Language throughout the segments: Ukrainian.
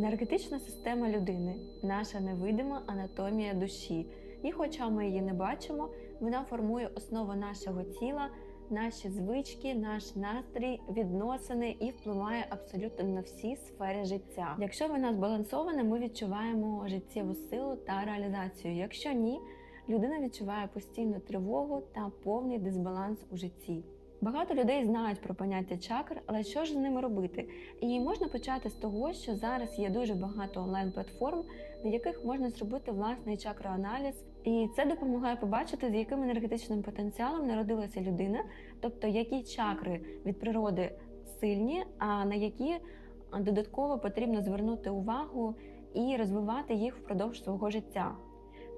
Енергетична система людини наша невидима анатомія душі. І хоча ми її не бачимо, вона формує основу нашого тіла, наші звички, наш настрій, відносини і впливає абсолютно на всі сфери життя. Якщо вона збалансована, ми відчуваємо життєву силу та реалізацію. Якщо ні, людина відчуває постійну тривогу та повний дисбаланс у житті. Багато людей знають про поняття чакр, але що ж з ними робити? І можна почати з того, що зараз є дуже багато онлайн-платформ, на яких можна зробити власний чакроаналіз, і це допомагає побачити, з яким енергетичним потенціалом народилася людина, тобто які чакри від природи сильні, а на які додатково потрібно звернути увагу і розвивати їх впродовж свого життя.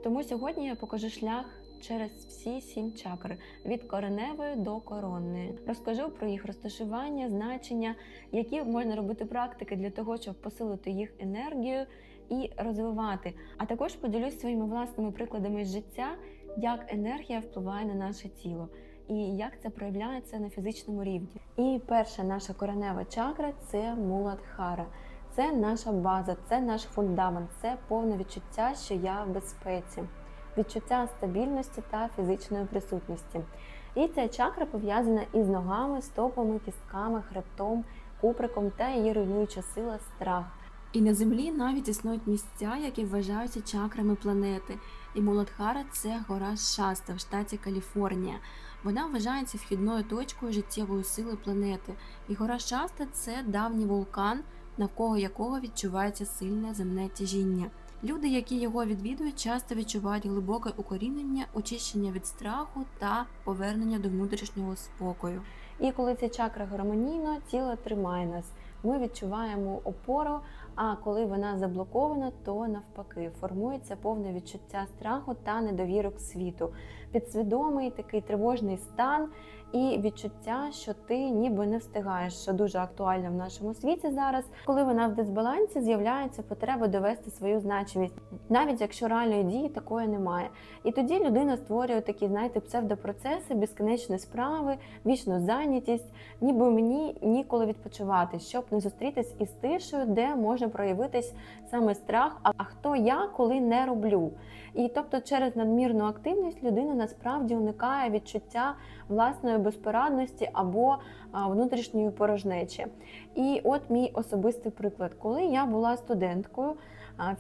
Тому сьогодні я покажу шлях через всі сім чакр від кореневої до коронної. Розкажу про їх розташування, значення, які можна робити практики для того, щоб посилити їх енергію і розвивати. А також поділюсь своїми власними прикладами з життя, як енергія впливає на наше тіло. І як це проявляється на фізичному рівні. І перша наша коренева чакра це муладхара. Це наша база, це наш фундамент, це повне відчуття, що я в безпеці, відчуття стабільності та фізичної присутності. І ця чакра пов'язана із ногами, стопами, кістками, хребтом, куприком та її руйнуюча сила страх. І на землі навіть існують місця, які вважаються чакрами планети. І Муладхара це гора Шаста в штаті Каліфорнія. Вона вважається вхідною точкою життєвої сили планети. І гора Шаста це давній вулкан, навколо якого відчувається сильне земне тяжіння. Люди, які його відвідують, часто відчувають глибоке укорінення, очищення від страху та повернення до внутрішнього спокою. І коли ця чакра гармонійно, тіло тримає нас. Ми відчуваємо опору. А коли вона заблокована, то навпаки формується повне відчуття страху та недовірок світу, підсвідомий такий тривожний стан і відчуття, що ти ніби не встигаєш, що дуже актуально в нашому світі зараз. Коли вона в дисбалансі, з'являється потреба довести свою значимість, навіть якщо реальної дії такої немає. І тоді людина створює такі, знаєте, псевдопроцеси, безкінечні справи, вічну зайнятість, ніби мені ніколи відпочивати, щоб не зустрітись із тишею, де може проявитись саме страх. А хто я, коли не роблю? І тобто, через надмірну активність людина насправді уникає відчуття власної безпорадності або внутрішньої порожнечі. І от мій особистий приклад, коли я була студенткою.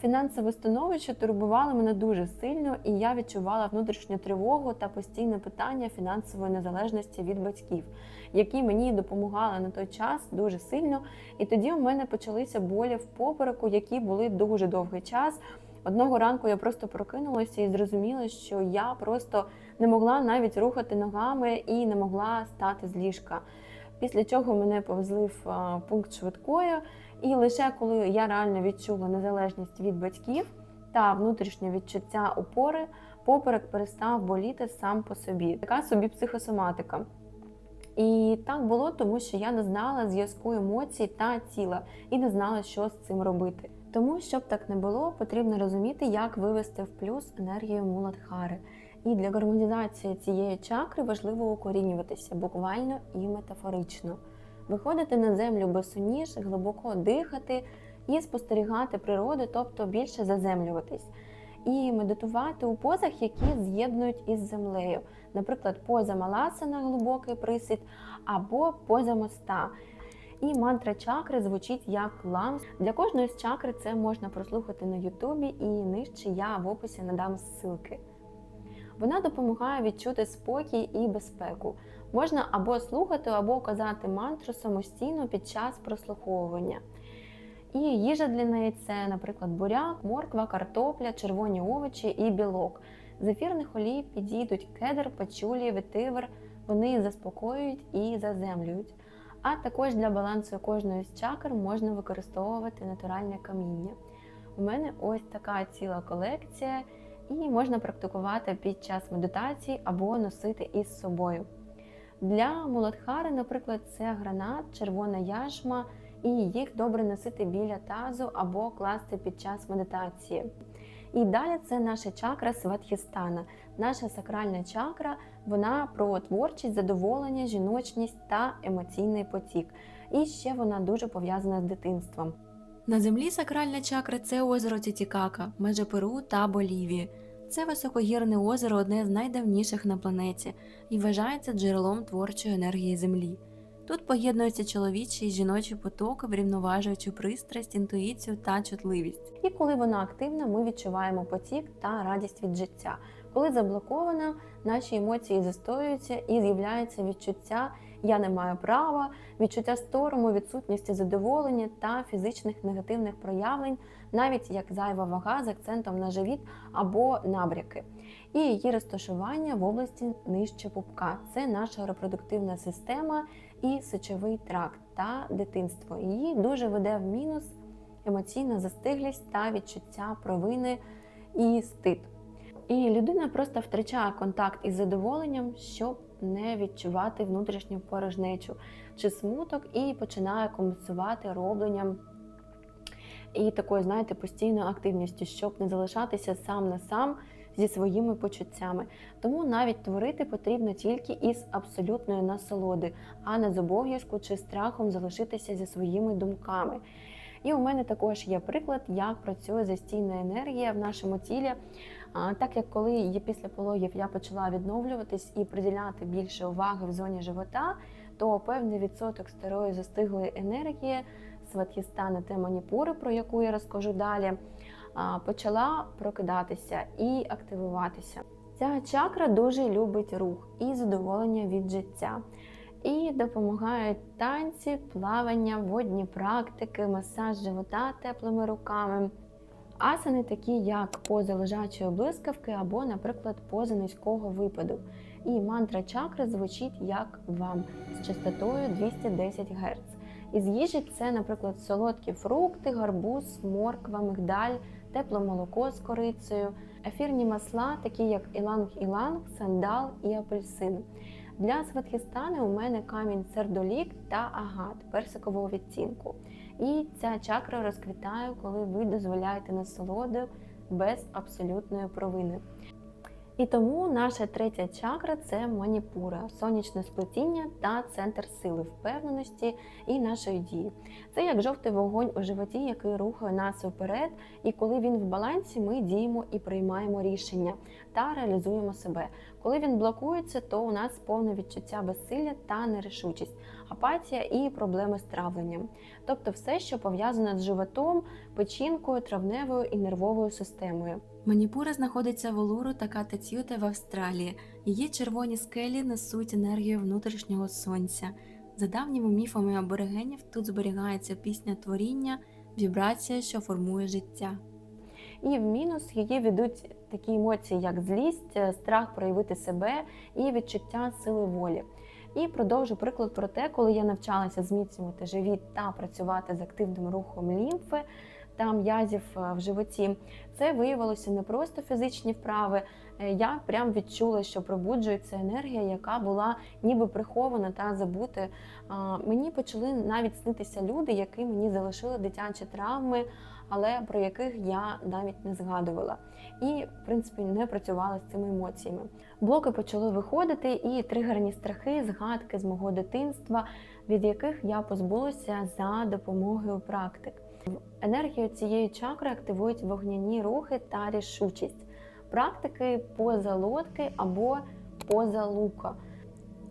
Фінансове становище турбувало мене дуже сильно, і я відчувала внутрішню тривогу та постійне питання фінансової незалежності від батьків, які мені допомагали на той час дуже сильно. І тоді у мене почалися болі в попереку, які були дуже довгий час. Одного ранку я просто прокинулася і зрозуміла, що я просто не могла навіть рухати ногами і не могла стати з ліжка. Після чого мене повезли в пункт швидкої, і лише коли я реально відчула незалежність від батьків та внутрішнє відчуття опори, поперек перестав боліти сам по собі. Така собі психосоматика. І так було, тому що я не знала зв'язку емоцій та тіла і не знала, що з цим робити. Тому, щоб так не було, потрібно розуміти, як вивести в плюс енергію Муладхари. І для гармонізації цієї чакри важливо укорінюватися буквально і метафорично, виходити на землю босоніж, глибоко дихати і спостерігати природу, тобто більше заземлюватись. І медитувати у позах, які з'єднують із землею, наприклад, поза маласана, глибокий присід, або поза моста. І мантра чакри звучить як лам. Для кожної з чакри це можна прослухати на Ютубі, і нижче я в описі надам ссылки. Вона допомагає відчути спокій і безпеку. Можна або слухати, або казати мантру самостійно під час прослуховування. І їжа для неї це, наприклад, буряк, морква, картопля, червоні овочі і білок. З ефірних олій підійдуть кедр, пачулі, ветивер. Вони заспокоюють і заземлюють. А також для балансу кожної з чакр можна використовувати натуральне каміння. У мене ось така ціла колекція, і можна практикувати під час медитації або носити із собою. Для Муладхари, наприклад, це гранат, червона яшма, і їх добре носити біля тазу або класти під час медитації. І далі це наша чакра Сватхістана. Наша сакральна чакра, вона про творчість, задоволення, жіночність та емоційний потік. І ще вона дуже пов'язана з дитинством. На землі сакральна чакра це озеро Тітікака, межа Перу та Болівії. Це високогірне озеро одне з найдавніших на планеті і вважається джерелом творчої енергії Землі. Тут поєднуються чоловічі і жіночі потоки, врівноважуючи пристрасть, інтуїцію та чутливість. І коли вона активна, ми відчуваємо потік та радість від життя. Коли заблокована, наші емоції застоюються і з'являється відчуття я не маю права, відчуття сторому, відсутності задоволення та фізичних негативних проявлень, навіть як зайва вага з акцентом на живіт або набряки. І її розташування в області нижче пупка. Це наша репродуктивна система і сечовий тракт та дитинство. Її дуже веде в мінус емоційна застиглість та відчуття провини і стид. І людина просто втрачає контакт із задоволенням, щоб не відчувати внутрішню порожнечу чи смуток, і починає компенсувати робленням і такою, знаєте, постійною активністю, щоб не залишатися сам на сам зі своїми почуттями. Тому навіть творити потрібно тільки із абсолютної насолоди, а не з обов'язку чи страхом залишитися зі своїми думками. І у мене також є приклад, як працює застійна енергія в нашому тілі. Так як коли після пологів я почала відновлюватись і приділяти більше уваги в зоні живота, то певний відсоток старої застиглої енергії сват'єстани та маніпури, про яку я розкажу далі, почала прокидатися і активуватися. Ця чакра дуже любить рух і задоволення від життя. І допомагають танці, плавання, водні практики, масаж живота теплими руками. Асани такі, як поза лежачої блискавки або, наприклад, поза низького випаду. І мантра чакри звучить як вам з частотою 210 Гц. Із їжі це, наприклад, солодкі фрукти, гарбуз, морква, мигдаль, тепле молоко з корицею, ефірні масла, такі як іланг-іланг, сандал і апельсин. Для сватхістани у мене камінь сердолік та агат персикового відтінку. І ця чакра розквітає, коли ви дозволяєте насолоду без абсолютної провини. І тому наша третя чакра це маніпура, сонячне сплетіння та центр сили, впевненості і нашої дії. Це як жовтий вогонь у животі, який рухає нас вперед, і коли він в балансі, ми діємо і приймаємо рішення та реалізуємо себе. Коли він блокується, то у нас повне відчуття безсилля та нерішучість, апатія і проблеми з травленням. Тобто все, що пов'язане з животом, печінкою, травневою і нервовою системою. Маніпура знаходиться в Улуру та Катацюте в Австралії. Її червоні скелі несуть енергію внутрішнього сонця. За давніми міфами аборигенів тут зберігається пісня творіння, вібрація, що формує життя. І в мінус її ведуть такі емоції, як злість, страх проявити себе і відчуття сили волі. І продовжу приклад про те, коли я навчалася зміцнювати живіт та працювати з активним рухом лімфи та м'язів в животі. Це виявилося не просто фізичні вправи. Е, Я прям відчула, що пробуджується енергія, яка була ніби прихована та забута. Мені почали навіть снитися люди, які мені залишили дитячі травми, але про яких я навіть не згадувала. І, в принципі, не працювала з цими емоціями. Блоки почали виходити, і тригерні страхи, згадки з мого дитинства, від яких я позбулася за допомогою практик. Енергію цієї чакри активують вогняні рухи та рішучість, практики поза лодки або поза лука.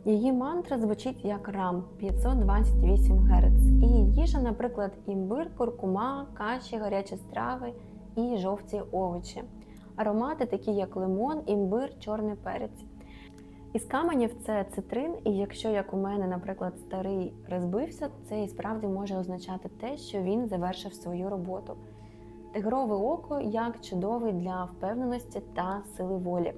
Її мантра звучить як рам 528 Гц. І їжа, наприклад, імбир, куркума, каші, гарячі страви і жовті овочі. Аромати, такі як лимон, імбир, чорний перець. Із каменів це цитрин, і якщо, як у мене, наприклад, старий розбився, це і справді може означати те, що він завершив свою роботу. Тигрове око як чудовий для впевненості та сили волі.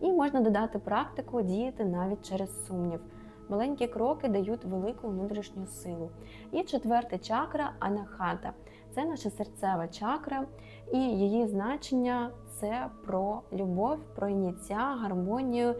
І можна додати практику діяти навіть через сумнів. Маленькі кроки дають велику внутрішню силу. І четверта чакра анахата це наша серцева чакра, і її значення це про любов, про ініція, гармонію.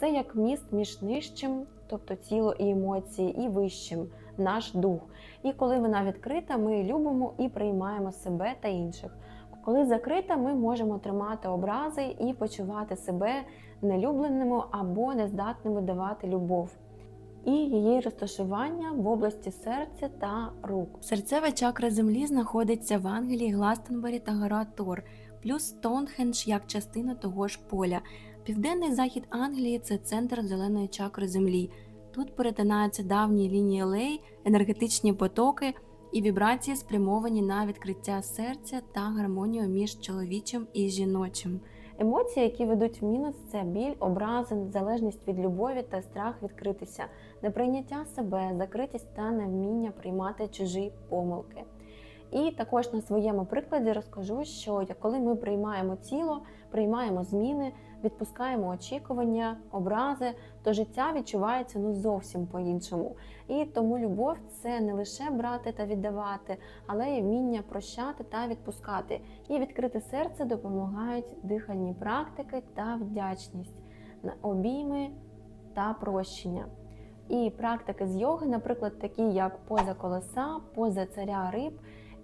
Це як міст між нижчим, тобто тіло і емоції, і вищим наш дух. І коли вона відкрита, ми любимо і приймаємо себе та інших. Коли закрита, ми можемо тримати образи і почувати себе нелюбленими або нездатними давати любов. і її розташування в області серця та рук. Серцева чакра землі знаходиться в Ангелії, Гластенбері та гора Тор, плюс Стоунхендж як частина того ж поля. Південний захід Англії це центр зеленої чакри землі. Тут перетинаються давні лінії лей, енергетичні потоки і вібрації, спрямовані на відкриття серця та гармонію між чоловічим і жіночим. Емоції, які ведуть в мінус, це біль, образи, залежність від любові та страх відкритися, неприйняття себе, закритість та невміння приймати чужі помилки. І також на своєму прикладі розкажу, що коли ми приймаємо тіло, приймаємо зміни, відпускаємо очікування, образи, то життя відчувається ну зовсім по-іншому. І тому любов це не лише брати та віддавати, але й вміння прощати та відпускати. І відкрите серце допомагають дихальні практики та вдячність на обійми та прощення. І практики з йоги, наприклад, такі як поза колеса, поза царя риб,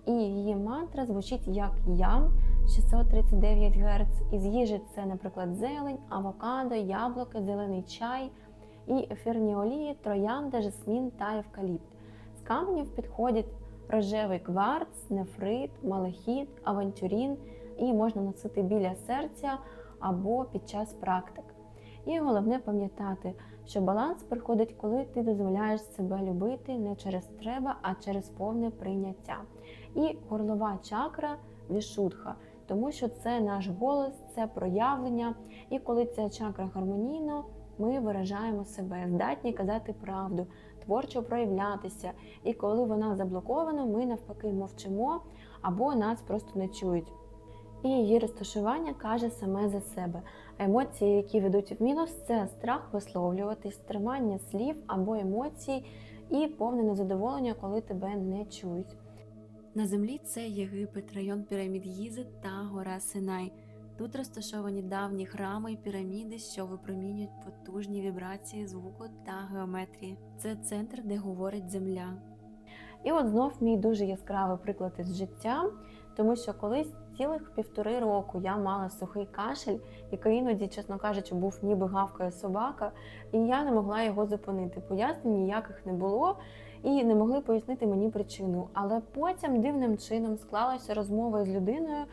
і її мантра звучить як ям 639 Гц. Із їжі це, наприклад, зелень, авокадо, яблуки, зелений чай і ефірні олії, троянда, жасмін та евкаліпт. З каменів підходять рожевий кварц, нефрит, малахіт, авантюрін, і можна носити біля серця або під час практик. І головне пам'ятати, що баланс приходить, коли ти дозволяєш себе любити не через треба, а через повне прийняття. І горлова чакра вішудха, тому що це наш голос, це проявлення. І коли ця чакра гармонійна, ми виражаємо себе, здатні казати правду, творчо проявлятися. І коли вона заблокована, ми навпаки мовчимо або нас просто не чують. І її розташування каже саме за себе. А Емоції, які ведуть в мінус, це страх висловлюватись, тримання слів або емоцій і повне незадоволення, коли тебе не чують. На землі це Єгипет, район пірамід Гізи та гора Синай. Тут розташовані давні храми і піраміди, що випромінюють потужні вібрації звуку та геометрії. Це центр, де говорить земля. І от знов мій дуже яскравий приклад із життя, тому що колись цілих півтори року я мала сухий кашель, який іноді, чесно кажучи, був ніби гавкає собака, і я не могла його зупинити. Пояснень ніяких не було і не могли пояснити мені причину. Але потім дивним чином склалася розмова з людиною,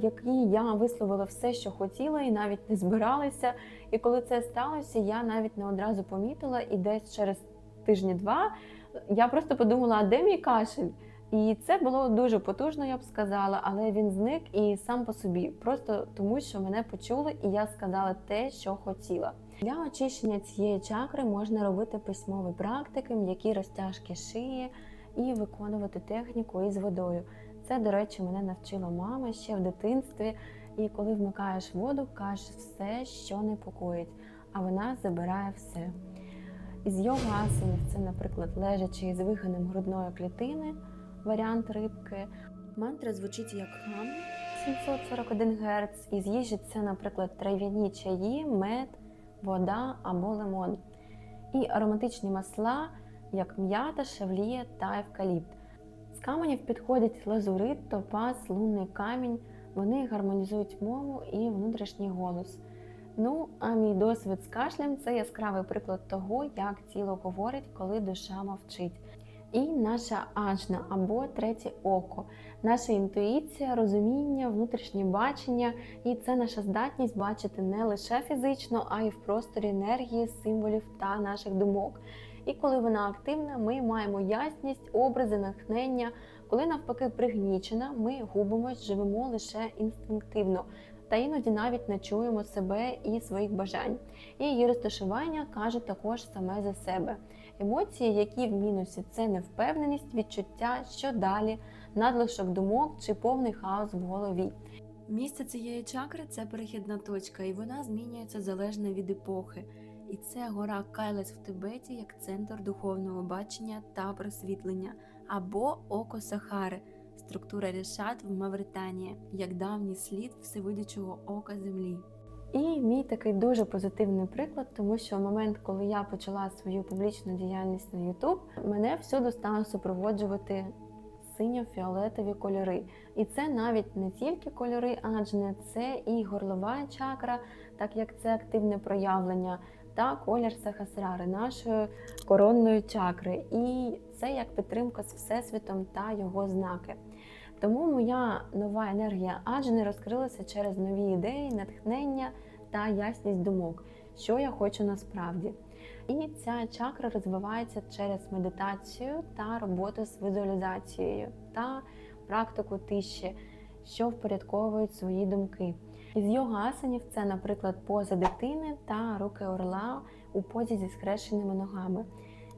якій я висловила все, що хотіла, і навіть не збиралася. І коли це сталося, я навіть не одразу помітила, і десь через тижні-два я просто подумала, а де мій кашель? І це було дуже потужно, я б сказала, але він зник і сам по собі, просто тому, що мене почули, і я сказала те, що хотіла. Для очищення цієї чакри можна робити письмові практики, м'які розтяжки шиї і виконувати техніку із водою. Це, до речі, мене навчила мама ще в дитинстві. І коли вмикаєш воду, кажеш все, що непокоїть, а вона забирає все. Із йога асанів це, наприклад, лежачи із вигинем грудної клітини, варіант рибки. Мантра звучить як хам 741 Гц. Із їжі це, наприклад, трав'яні чаї, мед, вода або лимон. І ароматичні масла, як м'ята, шевлія та евкаліпт. З каменів підходять лазурит, топаз, лунний камінь. Вони гармонізують мову і внутрішній голос. Ну, а мій досвід з кашлем це яскравий приклад того, як тіло говорить, коли душа мовчить. І наша ажна або третє око, наша інтуїція, розуміння, внутрішнє бачення, і це наша здатність бачити не лише фізично, а й в просторі енергії, символів та наших думок. І коли вона активна, ми маємо ясність, образи, натхнення. Коли навпаки пригнічена, ми губимось, живемо лише інстинктивно, та іноді навіть не чуємо себе і своїх бажань. І її розташування каже також саме за себе. Емоції, які в мінусі, це невпевненість, відчуття, що далі, надлишок думок чи повний хаос в голові. Місце цієї чакри це перехідна точка, і вона змінюється залежно від епохи. І це гора Кайлес в Тибеті як центр духовного бачення та просвітлення, або Око Сахари, структура Рішат в Мавританії, як давній слід всевидячого ока землі. І мій такий дуже позитивний приклад, тому що в момент, коли я почала свою публічну діяльність на YouTube, мене всюди стало супроводжувати синьо-фіолетові кольори. І це навіть не тільки кольори, адже це і горлова чакра, так як це активне проявлення, та колір Сахасрари, нашої коронної чакри. І це як підтримка з Всесвітом та його знаки. Тому моя нова енергія аджни розкрилася через нові ідеї, натхнення та ясність думок, що я хочу насправді. І ця чакра розвивається через медитацію та роботу з візуалізацією та практику тиші, що впорядковують свої думки. Із йога асанів це, наприклад, поза дитини та руки орла у позі зі скрещеними ногами.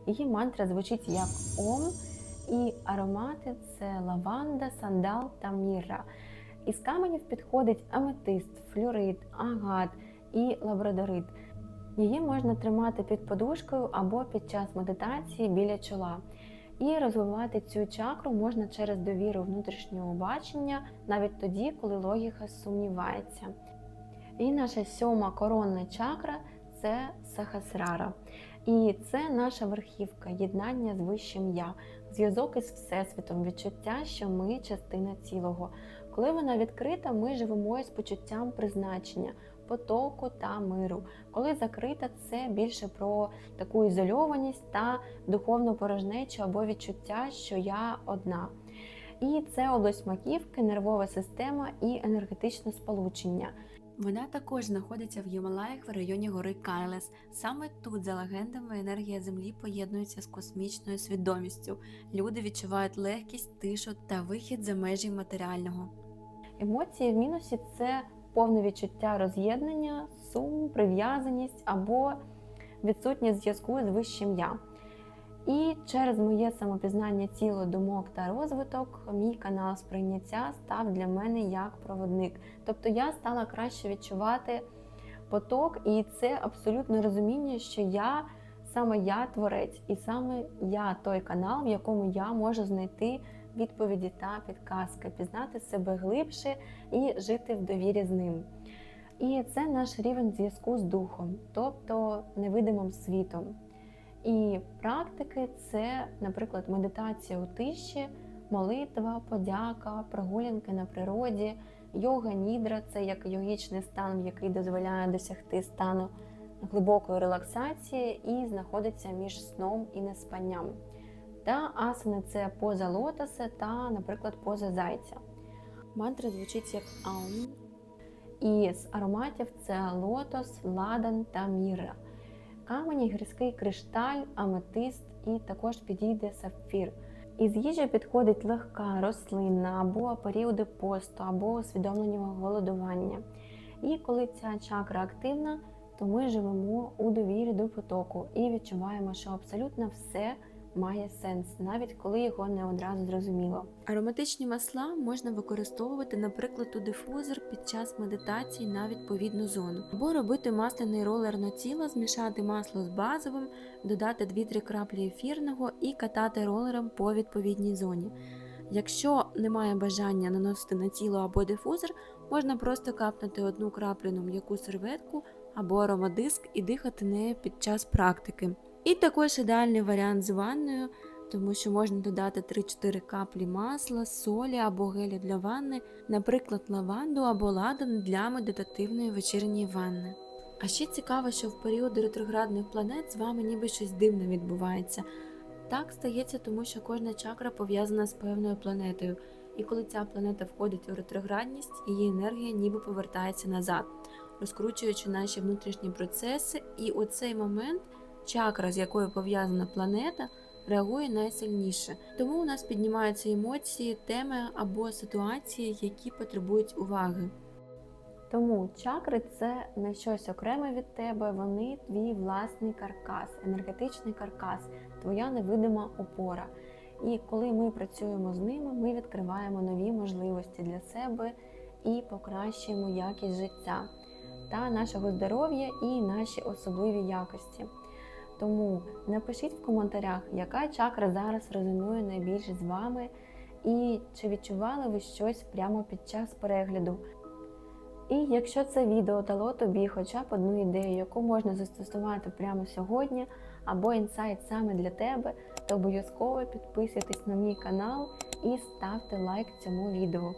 Її мантра звучить як Ом, і аромати це лаванда, сандал та мірра. Із каменів підходить аметист, флюорит, агат і лабрадорит. Її можна тримати під подушкою або під час медитації біля чола. І розвивати цю чакру можна через довіру внутрішнього бачення, навіть тоді, коли логіка сумнівається. І наша сьома коронна чакра це сахасрара. І це наша верхівка, єднання з вищим я, зв'язок із Всесвітом, відчуття, що ми частина цілого. Коли вона відкрита, ми живемо із почуттям призначення, потоку та миру. Коли закрита, це більше про таку ізольованість та духовну порожнечу або відчуття, що я одна. І це область маківки, нервова система і енергетичне сполучення. Вона також знаходиться в Гімалаях в районі гори Кайлес. Саме тут, за легендами, енергія Землі поєднується з космічною свідомістю. Люди відчувають легкість, тишу та вихід за межі матеріального. Емоції в мінусі це повне відчуття роз'єднання, сум, прив'язаність або відсутність зв'язку з вищим я. І через моє самопізнання тіло, думок та розвиток, мій канал сприйняття став для мене як проводник. Тобто я стала краще відчувати поток, і це абсолютне розуміння, що я саме я творець, і саме я той канал, в якому я можу знайти відповіді та підказки, пізнати себе глибше і жити в довірі з ним. І це наш рівень зв'язку з духом, тобто невидимим світом. І практики це, наприклад, медитація у тиші, молитва, подяка, прогулянки на природі, йога нідра це як йогічний стан, який дозволяє досягти стану глибокої релаксації і знаходиться між сном і неспанням. Та асани це поза лотоса та, наприклад, поза зайця. Мантра звучить як аум. І з ароматів це лотос, ладан та міра. Камені, гірський кришталь, аметист і також підійде сапфір. Із їжі підходить легка рослинна або періоди посту, або усвідомленого голодування. І коли ця чакра активна, то ми живемо у довірі до потоку і відчуваємо, що абсолютно все має сенс, навіть коли його не одразу зрозуміло. Ароматичні масла можна використовувати, наприклад, у дифузор під час медитації на відповідну зону, або робити масляний ролер на тіло, змішати масло з базовим, додати 2-3 краплі ефірного і катати ролером по відповідній зоні. Якщо немає бажання наносити на тіло або дифузор, можна просто капнути одну краплю на м'яку серветку або аромадиск і дихати нею під час практики. І також ідеальний варіант з ванною, тому що можна додати 3-4 каплі масла, солі або гелю для ванни, наприклад, лаванду або ладан для медитативної вечірньої ванни. А ще цікаво, що в періоди ретроградних планет з вами ніби щось дивне відбувається. Так стається, тому що кожна чакра пов'язана з певною планетою, і коли ця планета входить у ретроградність, її енергія ніби повертається назад, розкручуючи наші внутрішні процеси, і у цей момент чакра, з якою пов'язана планета, реагує найсильніше. Тому у нас піднімаються емоції, теми або ситуації, які потребують уваги. Тому чакри це не щось окреме від тебе, вони твій власний каркас, енергетичний каркас, твоя невидима опора. І коли ми працюємо з ними, ми відкриваємо нові можливості для себе і покращуємо якість життя та нашого здоров'я і наші особливі якості. Тому напишіть в коментарях, яка чакра зараз резонує найбільше з вами, і чи відчували ви щось прямо під час перегляду. І якщо це відео дало тобі хоча б одну ідею, яку можна застосувати прямо сьогодні, або інсайт саме для тебе, то обов'язково підписуйтесь на мій канал і ставте лайк цьому відео.